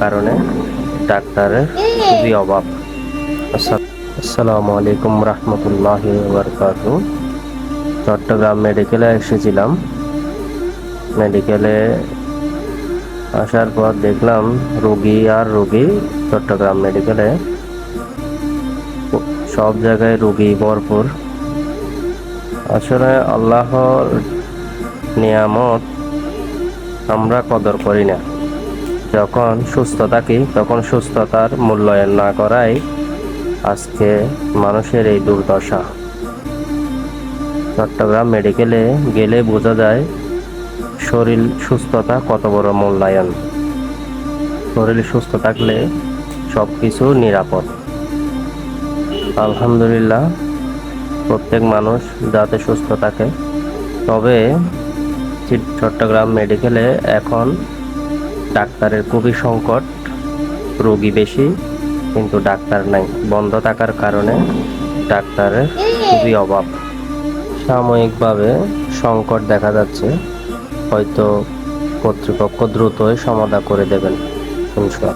কারণে ডাক্তারের খুবই অভাব। আসসালামু আলাইকুম রহমতুল্লাহ চট্টগ্রাম মেডিকেলে এসেছিলাম। মেডিকেলে আসার পর দেখলাম রোগী আর রোগী চট্টগ্রাম মেডিকেলে। সব জায়গায় রোগী ভরপুর। আসলে আল্লাহর নিয়ামত আমরা কদর করি না। যখন সুস্থ থাকি, তখন সুস্থতার মূল্যায়ন না করাই আজকে মানুষের এই দুর্দশা। চট্টগ্রাম মেডিকেলে গেলে বোঝা যায় শরীর সুস্থতা কত বড় মূল্যায়ন। শরীর সুস্থ থাকলে সব কিছু নিরাপদ। আলহামদুলিল্লাহ, প্রত্যেক মানুষ যাতে সুস্থ থাকে। তবে চট্টগ্রাম মেডিকেলে এখন ডাক্তারের খুবই সংকট, রোগী বেশি, কিন্তু ডাক্তার নাই। বন্ধ থাকার কারণে ডাক্তারের খুবই অভাব। সাময়িকভাবে সংকট দেখা যাচ্ছে, হয়তো কর্তৃপক্ষ দ্রুতই সমাধা করে দেবেন, ইনশাআল্লাহ।